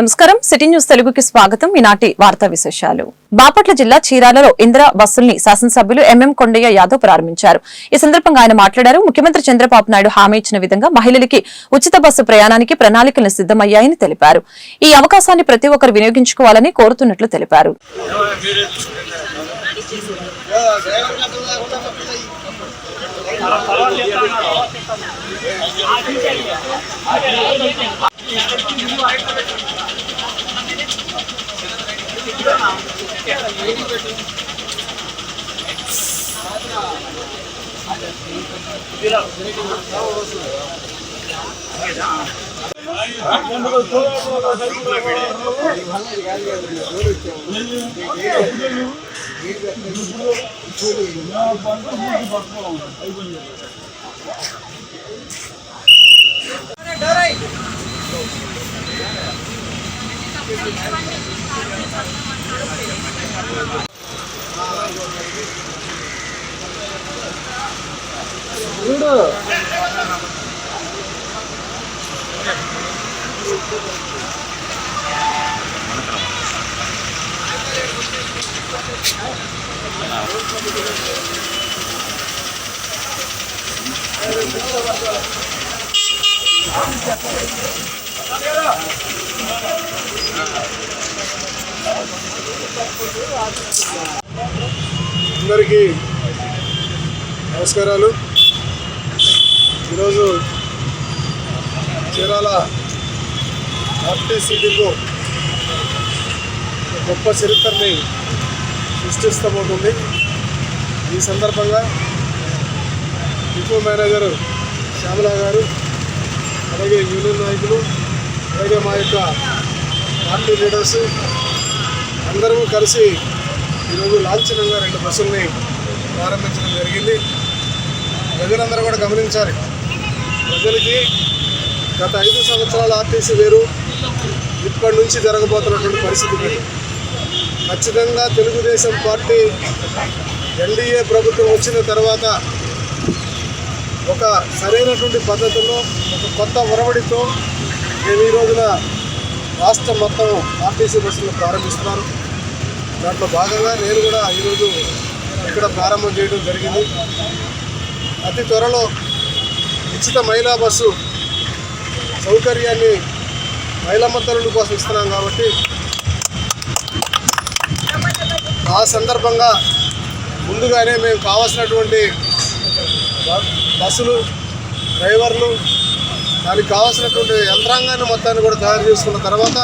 నమస్కారం. City news తెలుగుకి స్వాగతం. ఈనాటి వార్తా విశేషాలు. బాపట్ల జిల్లా చీరాలలో ఇందిరా బస్సుల్ని శాసనసభ్యులు ఎంఎం కొండయ్య యాదవ్ ప్రారంభించారు. ఈ సందర్భంగా ఆయన మాట్లాడారు. ముఖ్యమంత్రి చంద్రబాబు నాయుడు హామీ ఇచ్చిన విధంగా మహిళలకి ఉచిత బస్సు ప్రయాణానికి ప్రణాళికలు సిద్దమయ్యాయని తెలిపారు. ఈ అవకాశాన్ని ప్రతి ఒక్కరు వినియోగించుకోవాలని కోరుతున్నట్లు తెలిపారు. డోరై చూడు. అందరికీ నమస్కారాలు. ఈరోజు చీరాల ఆర్టీసీ డిపో ఒక గొప్ప చరిత్రని సృష్టిస్తబోతుంది. ఈ సందర్భంగా డిపో మేనేజర్ శ్యామలా గారు అలాగే యూనియన్ నాయకులు అలాగే మా యొక్క పార్టీ లీడర్స్ అందరూ కలిసి ఈరోజు లాంఛనంగా రెండు బస్సుల్ని ప్రారంభించడం జరిగింది. ప్రజలందరూ కూడా గమనించాలి. ప్రజలకి గత ఐదు సంవత్సరాల ఆర్టీసీ వేరు. ఇప్పటి నుంచి జరగబోతున్నటువంటి పరిస్థితి ఖచ్చితంగా తెలుగుదేశం పార్టీ ఎన్డీఏ ప్రభుత్వం వచ్చిన తర్వాత ఒక సరైనటువంటి పద్ధతిలో ఒక కొత్త ఒరవడితో మేము ఈ రోజున రాష్ట్రం మొత్తం ఆర్టీసీ బస్సులు ప్రారంభిస్తున్నాను దాంట్లో భాగంగా నేను కూడా ఈరోజు ఇక్కడ ప్రారంభం చేయడం జరిగింది. అతి త్వరలో ఉచిత మహిళా బస్సు సౌకర్యాన్ని మహిళా తల్లుల కోసం ఇస్తున్నాం కాబట్టి ఆ సందర్భంగా ముందుగానే మేము కావాల్సినటువంటి బ- బస్సులు డ్రైవర్లు దానికి కావాల్సినటువంటి యంత్రాంగాన్ని మొత్తాన్ని కూడా తయారు చేసుకున్న తర్వాత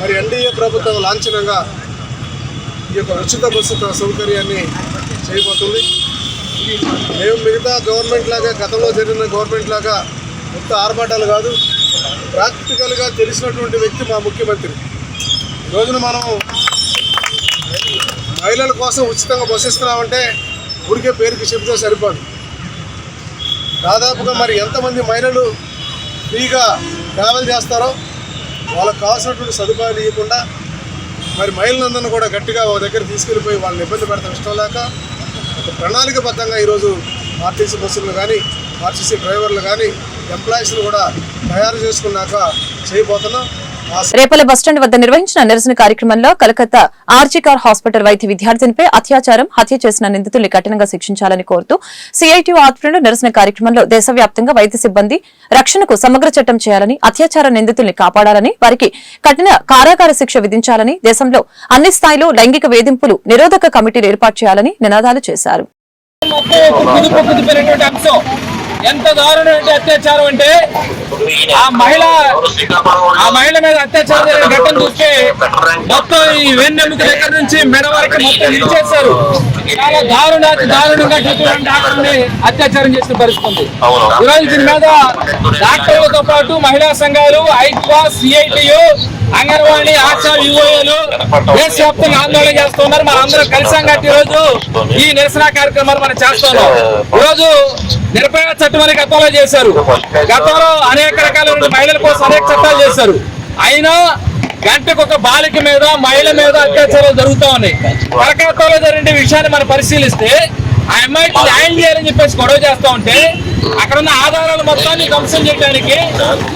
మరి ఎన్డీఏ ప్రభుత్వం లాంఛనంగా ఈ యొక్క ఉచిత బస్సు సౌకర్యాన్ని చేయబోతుంది. మేము మిగతా గవర్నమెంట్ లాగా గతంలో జరిగిన గవర్నమెంట్ లాగా మొత్తం ఆర్భాటాలు కాదు ప్రాక్టికల్గా తెలిసినటువంటి వ్యక్తి మా ముఖ్యమంత్రి. రోజున మనం మహిళల కోసం ఉచితంగా బస్సు ఇస్తున్నామంటే ఊరికే పేరుకి చెబితే సరిపోదు. దాదాపుగా మరి ఎంతమంది మహిళలు ఫ్రీగా ట్రావెల్ చేస్తారో వాళ్ళకు కావాల్సినటువంటి సదుపాయాలు ఇవ్వకుండా మరి మహిళలందరినీ కూడా గట్టిగా ఒక దగ్గర తీసుకెళ్ళిపోయి వాళ్ళని ఇబ్బంది పెడతాం. ఇష్టం లేక ఒక ప్రణాళికబద్ధంగా ఈరోజు ఆర్టీసీ బస్సులను కానీ ఆర్టీసీ డ్రైవర్లు కానీ ఎంప్లాయీస్ని కూడా తయారు చేసుకున్నాక చేయబోతున్నాం. రేపల బస్టాండ్ వద్ద నిర్వహించిన నిరసన కార్యక్రమంలో కలకత్తా ఆర్జికార్ హాస్పిటల్ వైద్య విద్యార్థినిపై అత్యాచారం హత్య చేసిన నిందితుల్ని కఠినంగా శిక్షించాలని కోరుతూ సిఐటి ఆధ్వర్యంలో నిరసన కార్యక్రమంలో దేశవ్యాప్తంగా వైద్య సిబ్బంది రక్షణకు సమగ్ర చట్టం చేయాలని అత్యాచార నిందితుల్ని కాపాడాలని వారికి కఠిన కారాగార శిక్ష విధించాలని దేశంలో అన్ని స్థాయిలో లైంగిక వేధింపులు నిరోధక కమిటీలు ఏర్పాటు చేయాలని నినాదాలు చేశారు. ఎంత ఒక అంటే ఎంత దారుణమైన అత్యాచారం అంటే ఆ మహిళ ఆ మహిళ మీద అత్యాచారం జరిగిన ఘటన చూస్తే మొత్తం ఈ వెన్నెముక దగ్గర నుంచి మెడ వరకు మొత్తం ఇచ్చేస్తారు చాలా దారుణ దారుణంగా డాక్టర్ని అత్యాచారం చేసిన పరిస్థితి ఈరోజు దీని మీద డాక్టర్లతో పాటు మహిళా సంఘాలు ఐక్వా సిఐటియు అంగన్వాడీ ఆశా యువలు దేశవ్యాప్తంగా ఆందోళన చేస్తున్నారు. మన అందరం కలిసాం కాబట్టి ఈ రోజు ఈ నిరసన కార్యక్రమాలు మనం చేస్తున్నాం. రోజు నిర్భయ చట్టం అని గతంలో చేశారు. గతంలో అనేక రకాల మహిళల కోసం అనేక చట్టాలు చేశారు. అయినా గంటకు ఒక బాలిక మీద మహిళ మీద అత్యాచారాలు జరుగుతూ ఉన్నాయి. కలకత్తాలో జరిగిన విషయాన్ని మనం పరిశీలిస్తే ఆ అమ్మాయికి న్యాయం చేయాలని చెప్పేసి గొడవ చేస్తా ఉంటే అక్కడ ఉన్న ఆధారాలు మొత్తాన్ని ధ్వంసం చేయడానికి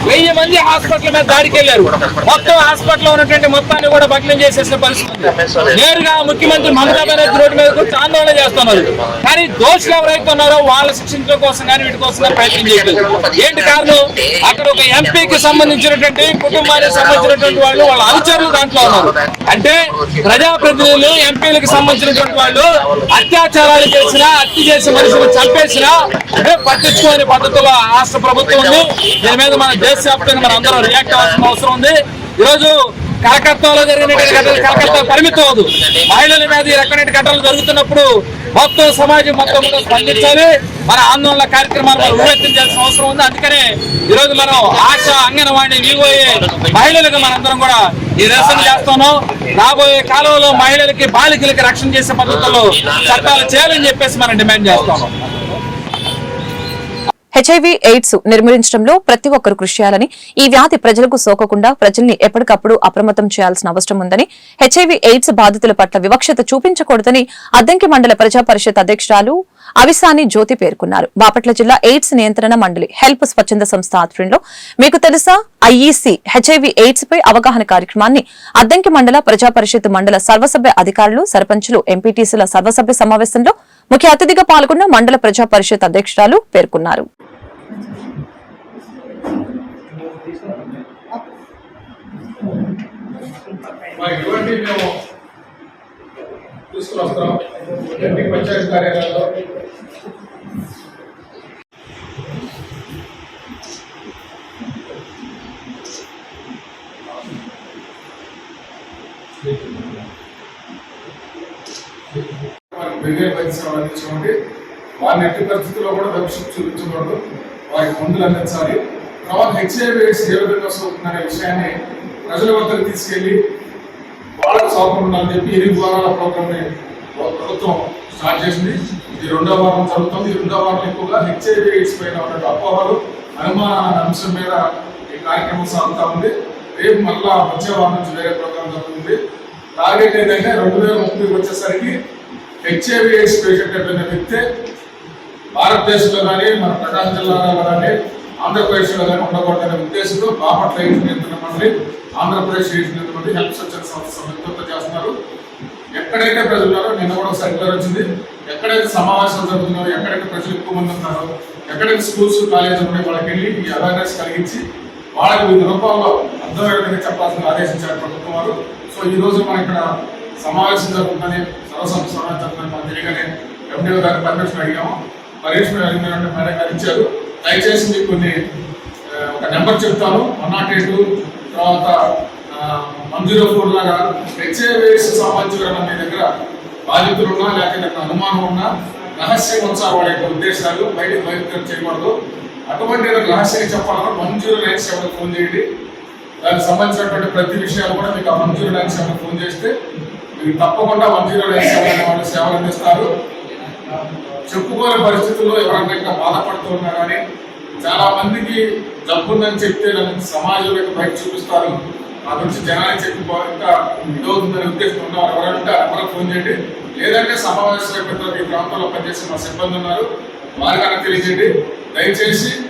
వెయ్యి మంది హాస్పిటల్ మీద దాడికి వెళ్ళారు. మొత్తం హాస్పిటల్ ఉన్నటువంటి మొత్తాన్ని కూడా భగ్నం చేసేసిన పరిస్థితి నేరుగా ముఖ్యమంత్రి మమతా బెనర్జీ రోడ్డు మీద కూడా ఆందోళన చేస్తున్నారు. కానీ దోషులు ఎవరైతే ఉన్నారో వాళ్ళ శిక్షించడం కోసం కానీ వీటి కోసం ప్రయత్నం చేయలేదు ఏంటి కారణం? అక్కడ ఒక ఎంపీకి సంబంధించినటువంటి కుటుంబానికి సంబంధించినటువంటి వాళ్ళు వాళ్ళ అనుచరులు దాంట్లో ఉన్నారు. అంటే ప్రజాప్రతినిధులు ఎంపీలకు సంబంధించినటువంటి వాళ్ళు అత్యాచారాలు చేసిన హత్య చేసి మనిషిని చంపేసినా పట్టించుకోని పద్ధతిలో రాష్ట్ర ప్రభుత్వం ఉంది. దీని మీద మన దేశవ్యాప్తంగా మన అందరం రియాక్ట్ అవ్వాల్సిన అవసరం ఉంది. ఈరోజు కలకత్తాలో జరిగినటువంటి ఘటనలు కలకత్తా పరిమితం అవదు మహిళల మీద ఈ రకమైన ఘటనలు జరుగుతున్నప్పుడు మొత్తం సమాజం మొత్తం కూడా స్పందించాలి. మన ఆందోళన కార్యక్రమాలు మనం ఉవ్వెత్తించాల్సిన అవసరం ఉంది. అందుకనే ఈ రోజు మనం ఆశ అంగన్వాడి వివోయే మహిళలకు మనందరం కూడా ఈ నిరసన చేస్తున్నాం. రాబోయే కాలంలో మహిళలకి బాలికలకి రక్షణ చేసే పద్ధతుల్లో చట్టాలు చేయాలని చెప్పేసి మనం డిమాండ్ చేస్తున్నాం. హెచ్ఐవి ఎయిడ్స్ నిర్మూలించడంలో ప్రతి ఒక్కరు కృషి చేయాలని ఈ వ్యాధి ప్రజలకు సోకకుండా ప్రజల్ని ఎప్పటికప్పుడు అప్రమత్తం చేయాల్సిన అవసరం ఉందని హెచ్ఐవి ఎయిడ్స్ బాధితుల పట్ల వివక్షత చూపించకూడదని అద్దంకి మండల ప్రజా పరిషత్ అధ్యక్షురాలు అవిసాని జ్యోతి పేర్కొన్నారు. బాపట్ల జిల్లా ఎయిడ్స్ నియంత్రణ మండలి హెల్ప్ స్వచ్ఛంద సంస్థ ఆధ్వర్యంలో మీకు తెలుసా ఐఈసీ హెచ్ఐవి ఎయిడ్స్ పై అవగాహన కార్యక్రమాన్ని అద్దంకి మండల ప్రజా పరిషత్ మండల సర్వసభ్య అధికారులు సర్పంచులు ఎంపీటీసీల సర్వసభ్య సమావేశంలో ముఖ్య అతిథిగా పాల్గొన్న మండల ప్రజా పరిషత్ అధ్యక్షురాలు పేర్కొన్నారు. ఇటువంటి మేము తీసుకుని వస్తాం ఎంపీ పంచాయతీ కార్యాలయంలో. వారికి మెరుగైన వైద్య సేవలు అందించమండి వారిని ఎట్టి పరిస్థితుల్లో కూడా భవిష్యత్తు చూపించకూడదు. వారికి మందులు అందించాలి. తర్వాత హెచ్ఐవి ఎయిడ్స్ ఏ విధంగా సోకుతుందనే విషయాన్ని ప్రజల వద్దకు తీసుకెళ్ళి వాళ్ళకు సౌకర్యం అని చెప్పి ఎనిమిది వారాల ప్రోగ్రామ్ని ప్రభుత్వం స్టార్ట్ చేసింది. ఇది రెండో వారం జరుగుతుంది. ఈ రెండో వారం ఎక్కువగా హెచ్ఐవి ఎయిడ్స్ పైన ఉన్నటువంటి అపోహలు అనుమానాల అంశం మీద ఈ కార్యక్రమం సాగుతూ ఉంది. రేపు మళ్ళా వచ్చే వారం నుంచి వేరే ప్రోగ్రామ్ జరుగుతుంది. టార్గెట్ ఏంటంటే రెండు వేల ముప్పై వచ్చేసరికి హెచ్ఐవి ఎయిడ్స్ పేషెంట్ అయిపోయిన వ్యక్తే భారతదేశంలో కానీ మన ప్రకాశం జిల్లాలో కానీ ఆంధ్రప్రదేశ్లో కానీ ఉండకూడదనే ఉద్దేశంతో బాపట్ల ఎయిడ్స్ నియంత్రణ మండలి ఆంధ్రప్రదేశ్ ఎయిడ్స్ నియంత్రణ మండలి హెల్త్ స్వచ్ఛత సంస్థ చేస్తున్నారు. ఎక్కడైతే ప్రజలు ఉన్నారో నిన్న కూడా సర్క్యులర్ వచ్చింది. ఎక్కడైతే సమావేశాలు జరుగుతున్నారో ఎక్కడైతే ప్రజలు ఎక్కువ మంది ఉన్నారో ఎక్కడైతే స్కూల్స్ కాలేజీలు ఉన్నాయో వాళ్ళకి వెళ్ళి ఈ అవేర్నెస్ కలిగించి వాళ్ళకి వివిధ రూపాల్లో అర్థమయ్యే చెప్పాల్సిన ఆదేశించారు ప్రభుత్వం వారు సో ఈ రోజు మనం ఇక్కడ సమావేశం జరుగుతుందని సర్వసభ సమావేశం జరుగుతుందని మనం తెలియగానే ఎండిఓ గారు పర్మిషన్ అడిగాము. పర్మిషన్ అడిగిన మేడం గారు ఇచ్చారు. దయచేసి మీకు కొన్ని ఒక నెంబర్ చెప్తాను. వన్ నాట్ ఎయిట్ తర్వాత వన్ జీరో ఫోర్ లాగా హెచ్ఐవేస్ సంబంధించిన మీ దగ్గర బాధితులు ఉన్నా లేకపోతే అనుమానం ఉన్నా రహస్యం ఉంచాలి వాళ్ళ యొక్క ఉద్దేశాలు బయటకు బయటకు చేయకూడదు. అటువంటి రహస్యం చెప్పాలన్నా one zero nine seven phone చేయండి. దానికి సంబంధించినటువంటి ప్రతి విషయాలు కూడా మీకు ఆ one zero nine seven phone చేస్తే మీకు తప్పకుండా వన్ జీరో నైన్ సెవెన్ వాళ్ళు సేవలు అందిస్తారు. చెప్పుకోని పరిస్థితుల్లో ఎవరైనా ఇంకా బాధపడుతూ ఉన్నా కానీ చాలా మందికి జబ్బుందని చెప్తే దాన్ని సమాజం యొక్క బయట చూపిస్తారు. ఆ గురించి జనానికి చెప్పి ఇంకా ఇదవుతుందని ఉద్దేశం ఉన్నారు ఎవరంటే ఎవరికి ఫోన్ చేయండి. లేదంటే సమావేశం యొక్క ఈ ప్రాంతంలో పనిచేసే మా సిబ్బంది ఉన్నారు. వారికి అన్న తెలియజేయండి.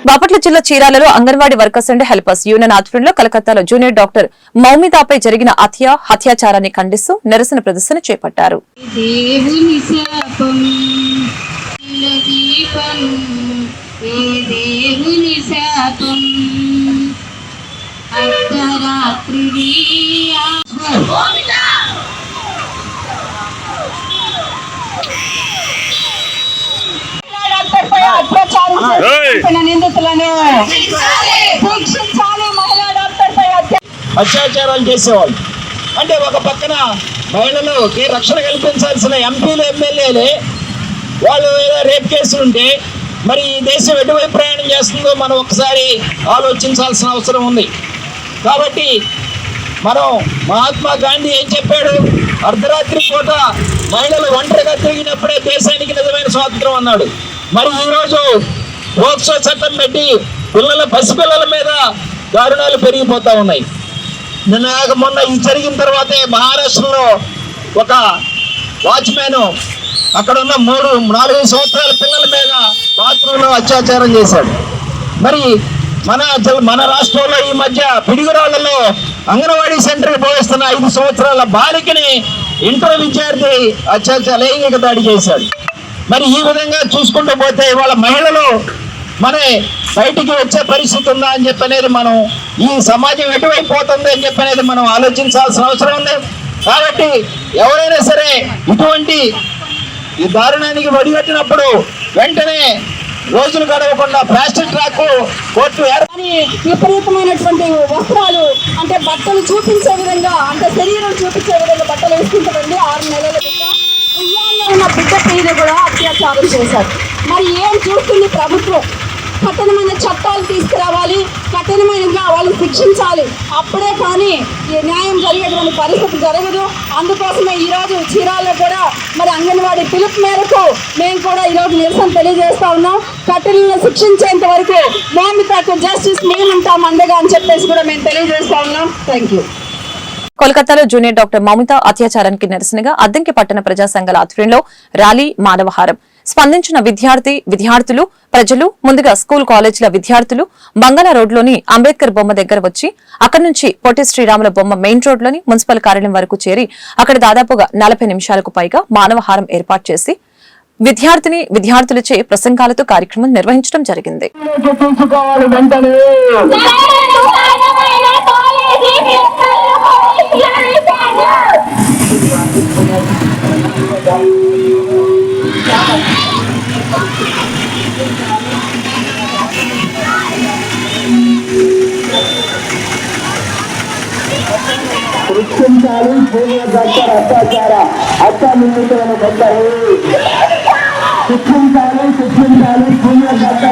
బాపట్ల జిల్లా చీరాలలో anganwadi workers and helpers union ఆధ్వర్యంలో కలకత్తాలో జూనియర్ డాక్టర్ మౌమిదాపై జరిగిన హత్య హత్యాచారాన్ని ఖండిస్తూ నిరసన ప్రదర్శన చేపట్టారు. దేవుని శాపం. ఇల దీపం ఏ దేవుని శాపం? అర్ధరాత్రి నిందితులను శిక్షించాలి మహిళా అత్యాచారాలు చేసేవాళ్ళు. అంటే ఒక పక్కన మహిళలకి రక్షణ కల్పించాల్సిన ఎంపీలు ఎమ్మెల్యేలే వాళ్ళు ఏదో రేప్ కేసులు ఉంటే మరి ఈ దేశం ఎటువైపు ప్రయాణం చేస్తుందో మనం ఒకసారి ఆలోచించాల్సిన అవసరం ఉంది. కాబట్టి మనం మహాత్మా గాంధీ ఏం చెప్పాడు? అర్ధరాత్రి పూట మహిళలు ఒంటరిగా తిరిగినప్పుడే దేశానికి నిజమైన స్వాతంత్రం అన్నాడు. మరి ఈరోజు పోక్సో చట్టం పెట్టి పిల్లల పసిపిల్లల మీద దారుణాలు పెరిగిపోతూ ఉన్నాయి. నిన్న మొన్న ఇది జరిగిన తర్వాతే మహారాష్ట్రలో ఒక వాచ్మ్యాన్ అక్కడ ఉన్న మూడు నాలుగు సంవత్సరాల పిల్లల మీద బాత్రూంలో అత్యాచారం చేశాడు. మరి మన మన రాష్ట్రంలో ఈ మధ్య పిడుగురాళ్ళలో అంగన్వాడీ సెంటర్కి పోయిస్తున్న ఐదు సంవత్సరాల బాలికని ఇంటర్ విద్యార్థి అత్యాచార లైంగిక దాడి చేశాడు. మరి ఈ విధంగా చూసుకుంటూ పోతే ఇవాళ మహిళలు మన బయటికి వచ్చే పరిస్థితి ఉందా అని చెప్పి అనేది మనం ఈ సమాజం ఎటువైపోతుంది అని చెప్పి అనేది మనం ఆలోచించాల్సిన అవసరం ఉంది. కాబట్టి ఎవరైనా సరే ఇటువంటి ఈ దారుణానికి వడిగట్టినప్పుడు వెంటనే రోజులు గడవకుండా ప్లాస్టిక్ ట్రాక్ కోర్టు కానీ విపరీతమైనటువంటి వస్త్రాలు అంటే బట్టలు చూపించే విధంగా అంటే శరీరం చూపించే విధంగా బట్టలు వేసుకుంటారండి ఆరు నెలల బిడ్డ ఉయ్యాల్లో ఉన్న బిడ్డ మీద కూడా అత్యాచారం చేశారు. మరి ఏం చూస్తుంది ప్రభుత్వం? కఠినమైన చట్టాలు తీసుకురావాలి కఠినమైనగా వాళ్ళు శిక్షించాలి. అప్పుడే కానీ ఈ న్యాయం జరిగేటువంటి పరిస్థితి జరగదు. అందుకోసమే ఈరోజు చీరాల్లో కూడా మరి అంగన్వాడీ పిలుపు మేరకు మేము కూడా ఈరోజు నిరసన తెలియజేస్తా ఉన్నాం. కఠినలను శిక్షించేంత వరకు మోమితకు జస్టిస్ మేముంటాం అండగా అని చెప్పేసి కూడా మేము తెలియజేస్తా ఉన్నాం. థ్యాంక్ యూ కోల్కతాలో జూనియర్ డాక్టర్ మౌమిత అత్యాచారానికి నిరసనగా అద్దంకి పట్టణ ప్రజా సంఘాల ఆధ్వర్యంలో ర్యాలీ మానవహారం. స్పందించిన విద్యార్థి విద్యార్థులు ప్రజలు ముందుగా స్కూల్ కాలేజీల విద్యార్థులు బంగాళ రోడ్లోని అంబేద్కర్ బొమ్మ దగ్గర వచ్చి అక్కడి నుంచి పొట్టి శ్రీరాముల బొమ్మ మెయిన్ రోడ్లోని మున్సిపల్ కార్యాలయం వరకు చేరి అక్కడ దాదాపుగా నలభై నిమిషాలకు పైగా మానవహారం ఏర్పాటు చేసి విద్యార్థిని విద్యార్థులచే ప్రసంగాలతో కార్యక్రమం నిర్వహించడం జరిగింది. వెంటనే సృష్టించాలి భూమియ దగ్గర అత్యాచార హత్య నిందితులను పెట్టాలి శిక్షించాలి శిక్షించాలి భూమియ దగ్గర అత్యాచార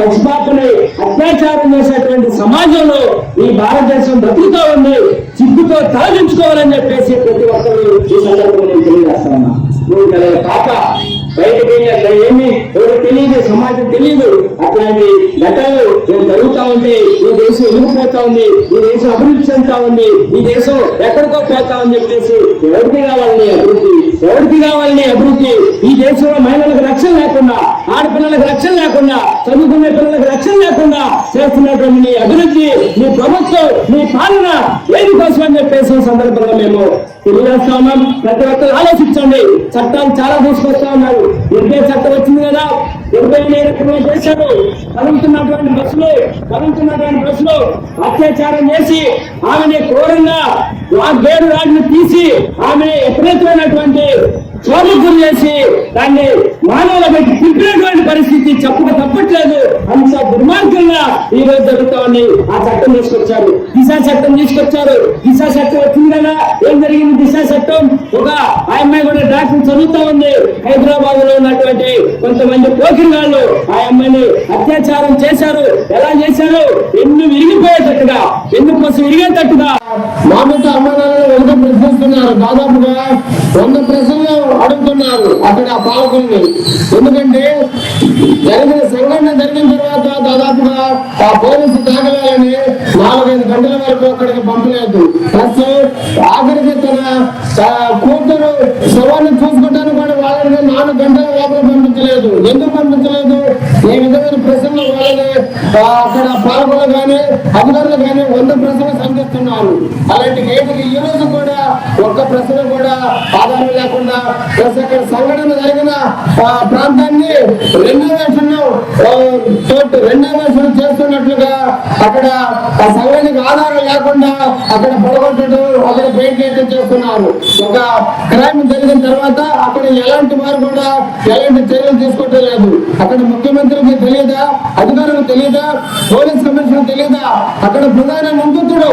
పసిపాపని అత్యాచారం చేసేటువంటి సమాజంలో ఈ భారతదేశం బతుకుతూ ఉంది సిగ్గుతో తలదించుకోవాలని చెప్పేసి ప్రతి ఒక్కరు ఈ సందర్భంగా నేను తెలియజేస్తాను మూడు పాప బయటకు వెళ్ళి అట్లా ఏమి? ఎవరు తెలియదు సమాజం తెలియదు. అట్లాంటి ఘటనలు నేను జరుగుతా ఉంది. ఈ దేశం ఎదిగిపోతా ఉంది. ఈ దేశం అభివృద్ధి చెందుతా ఉంది. ఈ దేశం ఎక్కడికో పోతా అని చెప్పేసి ఎవరికి కావాలని అభివృద్ధి? ఎవరికి కావాలని అభివృద్ధి? ఈ దేశంలో మహిళలకు రక్షణ లేకుండా ఆడపిల్లలకు రక్షణ లేకుండా చదువుకునే పిల్లలకు రక్షణ లేకుండా చేస్తున్నటువంటి నీ అభివృద్ధి నీ ప్రభుత్వం నీ పాలన ఏది కోసం అని చెప్పేసి సందర్భంగా మేము తెలియజేస్తా ఉన్నాం. ప్రతి ఒక్కరు ఆలోచించండి. చట్టాలు చాలా తీసుకొస్తా ఉన్నారు. ఇరవై చట్టం వచ్చింది కదా? ఎవరైనా రకంగా చేశారు కలుగుతున్నటువంటి బస్సులు కలుగుతున్నటువంటి బస్సులు అత్యాచారం చేసి ఆమెని క్రూరంగా ఆ గేరు రాడిని తీసి ఆమె విపరీతమైనటువంటి చోరుకు చేసి దాన్ని మానవుల పెట్టి తిప్పినటువంటి పరిస్థితి చెప్పక తప్పట్లేదు. అంత దుర్మార్గంగా ఈ రోజు జరుగుతా ఉంది. ఆ చట్టం తీసుకొచ్చారు. దిశా చట్టం తీసుకొచ్చారు. దిశా చట్టం వచ్చింది కదా ఏం జరిగింది దిశా చట్టం? ఒక ఆ అమ్మాయి కూడా డాక్టర్ చదువుతా ఉంది. హైదరాబాద్లో ఉన్నటువంటి కొంతమంది పోకిరిగాళ్ళు ఆ అమ్మాయిని అత్యాచారం చేశారు. ఎలా చేశారు? ఎన్ను విరిగిపోయేటట్టుగా ఎందుకోసం విరిగేటట్టుగా. మామూలు అమ్మాయిలను వంద ప్రశ్నిస్తున్నారు. దాదాపుగా వంద ప్రశ్నలు అడుగుతున్నారు అక్కడ ఆ పాలకుల్ని. ఎందుకంటే జరిగిన సంఘటన జరిగిన తర్వాత దాదాపుగా ఆ పోలీసు దాఖలాలని నాలుగైదు గంటల వరకు అక్కడికి పంపలేదు. ప్లస్ ఆఖరికి తన కూతురు శవాన్ని చూసుకుని కూడా వాళ్ళని నాలుగు గంటల లోపల పంపించలేదు ఎందుకు పంపించలేదు ఈ విధమైన ప్రశ్నలు వాళ్ళని అక్కడ పాలకులు కానీ అధికారులు కానీ వంద ప్రశ్నలు సంధిస్తున్నారు. అలాంటి కేసులు ఈ రోజు కూడా ఒక్క ప్రశ్న కూడా ఆధారం లేకుండా ప్రతి సంఘటన జరిగిన ఆ, ప్రాంతాన్ని రెండో రెన్యువేషన్ చేస్తున్నట్లుగా అక్కడ ఆ సంఘటనకు ఆధారం లేకుండా అక్కడ పొడగొట్టడం అక్కడ పెయింట్ వేయడం చేస్తున్నారు. ఒక క్రైమ్ జరిగిన తర్వాత అక్కడ ఎలాంటి వారు కూడా ఎలాంటి చర్యలు తీసుకోవటం లేదు. అక్కడ ముఖ్యమంత్రికి తెలియదా? అధికారులకు తెలియదా? పోలీస్ కమిషనర్ తెలియదా అక్కడ ప్రధాన నిందితుడు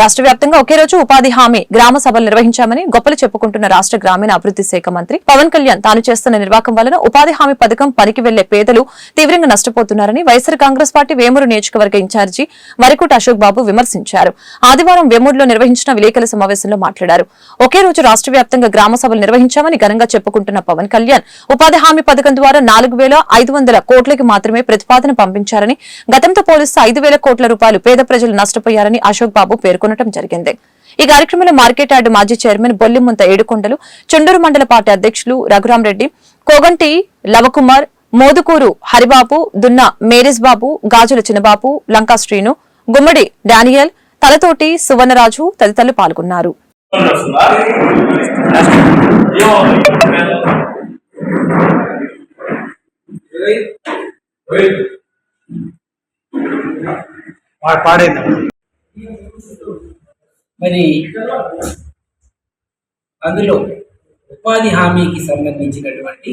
రాష్ట్ర వ్యాప్తంగా ఒకే రోజు ఉపాధి హామీ గ్రామ సభలు నిర్వహించామని గొప్పలు చెప్పుకుంటున్న రాష్ట్ర గ్రామీణ అభివృద్ధి శాఖ మంత్రి పవన్ కళ్యాణ్ తాను చేస్తున్న నిర్వాహకం వలన ఉపాధి హామీ పథకం పనికి వెళ్ళే పేదలు తీవ్రంగా నష్టపోతున్నారని వైఎస్ఆర్ కాంగ్రెస్ పార్టీ వేమూరు నియోజకవర్గ ఇన్ఛార్జి వరకుట అశోక్ బాబు విమర్శించారు. ఆదివారం వేమూరులో నిర్వహించిన విలేకరుల సమావేశంలో మాట్లాడారు. ఒకే రోజు రాష్ట్ర వ్యాప్తంగా గ్రామ సభలు నిర్వహించామని ఘనంగా చెప్పుకుంటున్న పవన్ కళ్యాణ్ ఉపాధి హామీ పథకం ద్వారా నాలుగు వేల ఐదు వందల కోట్లకి మాత్రమే ప్రతిపాదన పంపించారని గతంతో పోలిస్తే ఐదు వేల కోట్ల రూపాయలు పేద ప్రజలు నష్టపోయారని అశోక్ బాబు పేర్కొనడం జరిగింది. ఈ కార్యక్రమంలో మార్కెట్ యార్డు మాజీ చైర్మన్ బొల్లిముంత ఏడుకొండలు చుండూరు మండల పార్టీ అధ్యక్షులు రఘురాం రెడ్డి కోగంటి లవకుమార్ మోదుకూరు హరిబాబు దున్న మేరీస్ బాబు గాజుల చిన్నబాబు లంకా శ్రీను గుమ్మడి డానియల్ తలతోటి సువర్ణరాజు తదితరులు పాల్గొన్నారు. మరి అందులో ఉపాధి హామీకి సంబంధించినటువంటి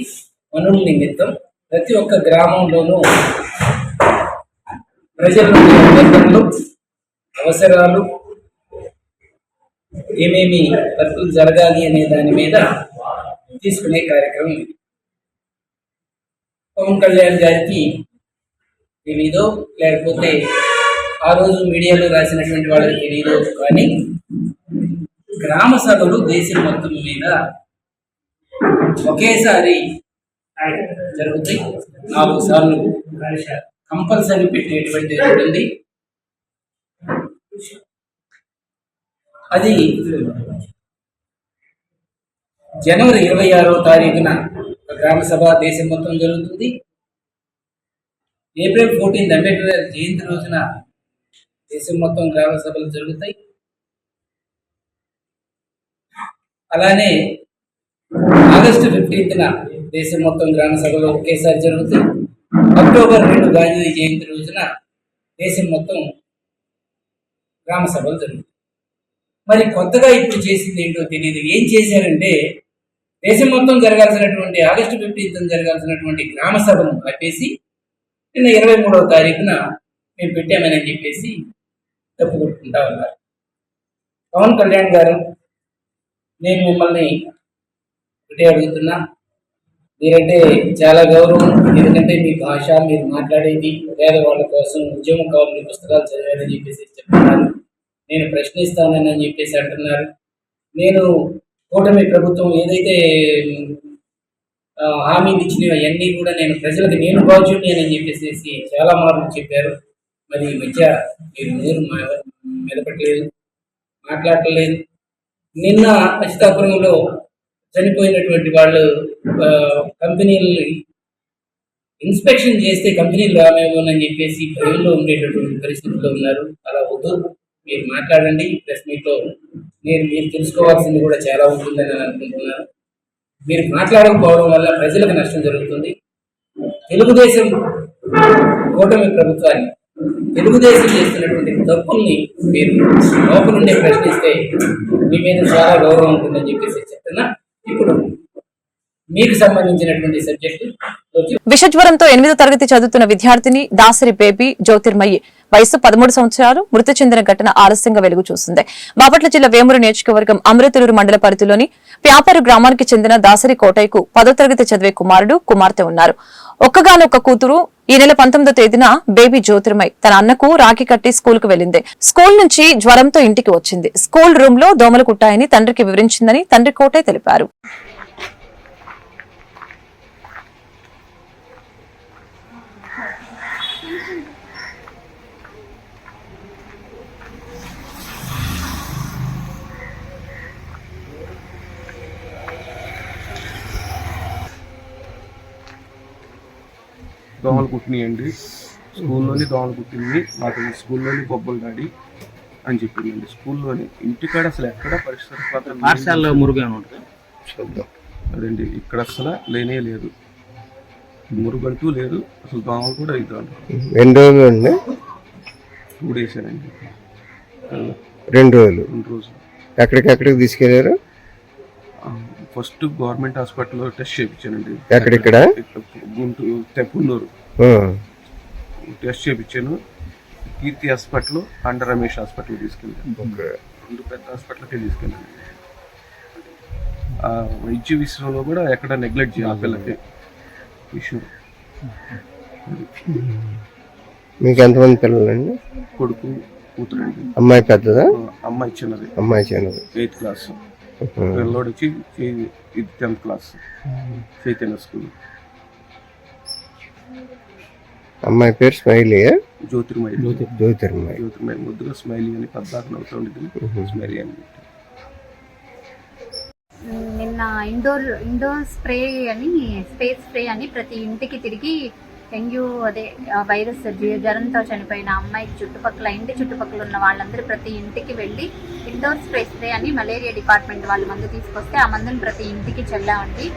పనుల నిమిత్తం ప్రతి ఒక్క గ్రామంలోనూ ప్రజల అభ్యర్థనలు అవసరాలు ఏమేమి వర్కులు జరగాలి అనే దాని మీద తీసుకునే కార్యక్రమం పవన్ కళ్యాణ్ గారికి తెలీదో లేకపోతే ఆ రోజు మీడియాలో రాసినటువంటి వాళ్ళకి తెలియదు కానీ గ్రామ సభలు దేశం మొత్తం మీద ఒకేసారి జరుగుతాయి. నాలుగు సార్లు కంపల్సరీ పెట్టేటువంటి ఉంటుంది అది జనవరి ఇరవై ఆరో తారీఖున గ్రామ సభ దేశం మొత్తం జరుగుతుంది. ఏప్రిల్ ఫోర్టీన్త్ అంబేద్కర్ గారి జయంతి రోజున దేశం మొత్తం గ్రామ సభలు జరుగుతాయి. అలానే ఆగస్టు ఫిఫ్టీన్త్న దేశం మొత్తం గ్రామ సభలు ఒకేసారి జరుగుతాయి. అక్టోబర్ రెండు గాంధీ జయంతి రోజున దేశం మొత్తం గ్రామ సభలు జరుగుతాయి. మరి కొత్తగా ఇప్పుడు చేసింది ఏంటో తెలియదు ఏం చేశారంటే దేశం మొత్తం జరగాల్సినటువంటి ఆగస్టు ఫిఫ్టీన్త్ జరగాల్సినటువంటి గ్రామ సభను ఆపేసి నిన్న ఇరవై మూడవ తారీఖున మేము పెట్టామని చెప్పేసి తప్పు కొట్టుకుంటా ఉన్నారు. పవన్ కళ్యాణ్ గారు నేను మిమ్మల్ని ఒకటే అడుగుతున్నా. మీరంటే చాలా గౌరవం. ఎందుకంటే మీ భాష మీరు మాట్లాడేది పేదవాళ్ళ కోసం ఉద్యమకారులు పుస్తకాలు చదివారని చెప్పేసి చెప్తున్నారు. నేను ప్రశ్నిస్తానని చెప్పేసి అంటున్నారు. నేను కూటమి ప్రభుత్వం ఏదైతే హామీలు ఇచ్చినవి అవన్నీ కూడా నేను ప్రజలకు నేను బాధ్యుడిని అని చెప్పేసి చాలా మార్లు చెప్పారు. మరి ఈ మధ్య మీరు నోరు మా- మెదపట్లేదు మాట్లాడలేదు నిన్న అచితాపురంలో చనిపోయినటువంటి వాళ్ళు కంపెనీలని ఇన్స్పెక్షన్ చేస్తే కంపెనీలు రామేమోనని చెప్పేసి భయంలో ఉండేటటువంటి పరిస్థితుల్లో ఉన్నారు. అలా వద్దు. మీరు మాట్లాడండి. ప్లస్ మీతో నేను మీరు తెలుసుకోవాల్సింది కూడా చాలా ఉంటుందని నేను అనుకుంటున్నాను. మీరు మాట్లాడకపోవడం వల్ల ప్రజలకు నష్టం జరుగుతుంది. తెలుగుదేశం కూటమి ప్రభుత్వాన్ని తెలుగుదేశం చేస్తున్నటువంటి తప్పుల్ని మీరు లోపల నుండే ప్రశ్నిస్తే మీ మీద చాలా గౌరవం ఉంటుందని చెప్పేసి చెప్తున్నా. ఇప్పుడు మీకు సంబంధించినటువంటి సబ్జెక్టు విషజ్వరంతో ఎనిమిదో తరగతి చదువుతున్న విద్యార్థిని దాసరి బేబీ జ్యోతిర్మయి వయసు పదమూడు సంవత్సరాలు మృతి చెందిన ఘటన ఆలస్యంగా వెలుగు చూసింది. బాపట్ల జిల్లా వేమూరు నియోజకవర్గం అమృతలూరు మండల పరిధిలోని ప్యాపారు గ్రామానికి చెందిన దాసరి కోటయ్యకు పదో తరగతి చదివే కుమారుడు కుమార్తె ఉన్నారు. ఒక్కగానొక్క కూతురు ఈ నెల పంతొమ్మిదో తేదీన బేబీ జ్యోతిర్మయ్ తన అన్నకు రాఖీ కట్టి స్కూల్కు వెళ్ళింది స్కూల్ నుంచి జ్వరంతో ఇంటికి వచ్చింది. స్కూల్ రూమ్లో దోమలు కుట్టాయని తండ్రికి వివరించిందని తండ్రి కోటయ్య తెలిపారు. దోమలు కుట్టినాయండి. స్కూల్లోని దోమలు కుట్టింది. నాకు స్కూల్లోని బొబ్బలు డాడీ అని చెప్పింది అండి స్కూల్లోని. ఇంటికాడ అసలు ఎక్కడ పరిస్థితి పాఠశాలలో మురుగా ఉంటుంది. అదండి. ఇక్కడ అసలు లేనే లేదు. మురుగంటూ లేదు అసలు దోమలు కూడా ఇద్దాం ఎన్ని రోజులు అండి? టూ డేస్ అండి. రెండు రోజులు. రెండు రోజులు. ఎక్కడికెక్కడికి తీసుకెళ్ళారు? ఫస్ట్ గవర్నమెంట్ హాస్పిటల్లో టెస్ట్ చేయించానండి ఎక్కడిక్కడ? గుంటూరు తెప్పున్నూరు టెస్ట్ చేయించాను కీర్తి హాస్పిటల్ అండ రమేష్ హాస్పిటల్ తీసుకెళ్ళాను. రెండు పెద్ద హాస్పిటల్కి తీసుకెళ్ళాను వైద్య విషయంలో కూడా ఎక్కడ నెగ్లెక్ట్ చేయాలి పిల్లకి. మీకు ఎంతమంది పిల్లలండి? కొడుకు కూతురండి. అమ్మాయి పెద్దదా? అమ్మాయి చిన్నది. అమ్మాయి చిన్నది. Eighth class. పిల్లోడు వచ్చి ఇది టెన్త్ క్లాస్. చైతన్య స్కూల్. అమ్మాయి పేరు స్మైలీ జ్యోతిర్మయ. జ్యోతిర్మయి. జ్యోతిర్మయ. ముద్దుగా స్మైలీ అని పద్దాక నవ్వుతూ ఉండేది స్మైలీ అని మొన్న ఇండోర్ ఇండోర్ స్ప్రే అని స్పేస్ స్ప్రే అని ప్రతి ఇంటికి తిరిగి డెంగ్యూ అదే వైరస్ జ్వరంతో చనిపోయిన అమ్మాయికి చుట్టుపక్కల ఇంటి చుట్టుపక్కల ఉన్న వాళ్ళందరూ ప్రతి ఇంటికి వెళ్ళి ఇండోర్ స్ప్రే స్ప్రే అని మలేరియా డిపార్ట్మెంట్ వాళ్ళు మందు తీసుకొస్తే ఆ మందుని ప్రతి ఇంటికి చల్లామండి.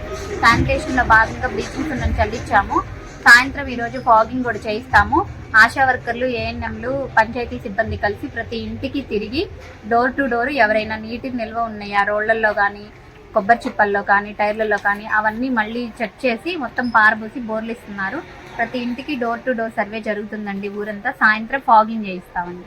శానిటేషన్లో భాగంగా బ్లీచింగ్ సున్నం చల్లించాము సాయంత్రం ఈరోజు ఫాగింగ్ కూడా చేయిస్తాము. ఆశా వర్కర్లు ఏఎన్ఎంలు పంచాయతీ సిబ్బంది కలిసి ప్రతి ఇంటికి తిరిగి డోర్ టు డోర్ ఎవరైనా నీటి నిల్వ ఉన్నాయా రోళ్ళల్లో కానీ కొబ్బరి చిప్పల్లో కానీ టైర్లలో కానీ అవన్నీ మళ్ళీ చెక్ చేసి మొత్తం పారబోసి బోర్లు ఇస్తున్నారు. ప్రతి ఇంటికి డోర్ టు డోర్ సర్వే జరుగుతుందండి ఊరంతా. సాయంత్రం ఫాగింగ్ చేయిస్తామండి.